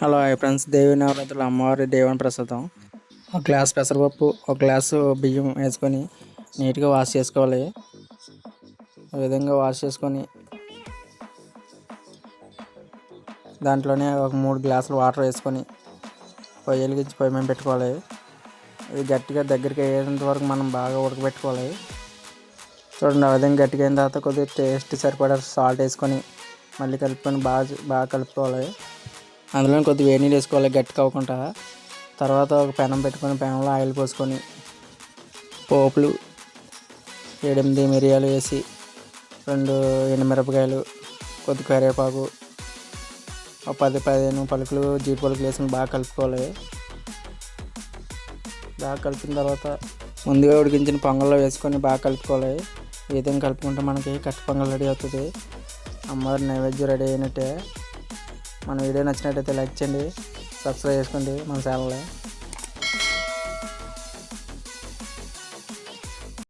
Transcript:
Hello hi friends. దేవి నవరాత్రులు అమ్మవారి దేవుని ప్రసాదం. ఒక గ్లాస్ పెసరపప్పు ఒక గ్లాసు బియ్యం వేసుకొని నీట్గా వాష్ చేసుకోవాలి. ఈ విధంగా వాష్ చేసుకొని దాంట్లోనే ఒక మూడు గ్లాసులు వాటర్ వేసుకొని పొయ్యి వెలిగించి పొయ్యి మేము పెట్టుకోవాలి. ఇది గట్టిగా దగ్గరికి అయ్యేంత వరకు మనం బాగా ఉడకబెట్టుకోవాలి. చూడండి ఆ విధంగా గట్టిగా అయిన తర్వాత కొద్దిగా టేస్ట్ సరిపడా సాల్ట్ వేసుకొని మళ్ళీ కలుపుకొని బాగా బాగా కలుపుకోవాలి. అందులో కొద్దిగా వేడి నీళ్ళు వేసుకోవాలి గట్టి కాకుండా తర్వాత ఒక పెనం పెట్టుకొని పెనంలో ఆయిల్ పోసుకొని పోపులు ఏడెనిమిది మిరియాలు వేసి రెండు ఎండుమిరపకాయలు కొద్ది కరివేపాకు ఒక పది పదిహేను పలుకులు జీడి పలుకులు వేసుకొని బాగా కలుపుకోవాలి. బాగా కలిపిన తర్వాత ముందుగా ఉడికించిన పొంగల్లో వేసుకొని బాగా కలుపుకోవాలి. ఈ విధంగా కలుపుకుంటే మనకి కట్ట పొంగల్ రెడీ అవుతుంది. అమ్మవారి నైవేద్యం రెడీ అయినట్టే. మన వీడియో నచ్చినట్టయితే లైక్ చేయండి సబ్స్క్రైబ్ చేసుకోండి మన ఛానల్ని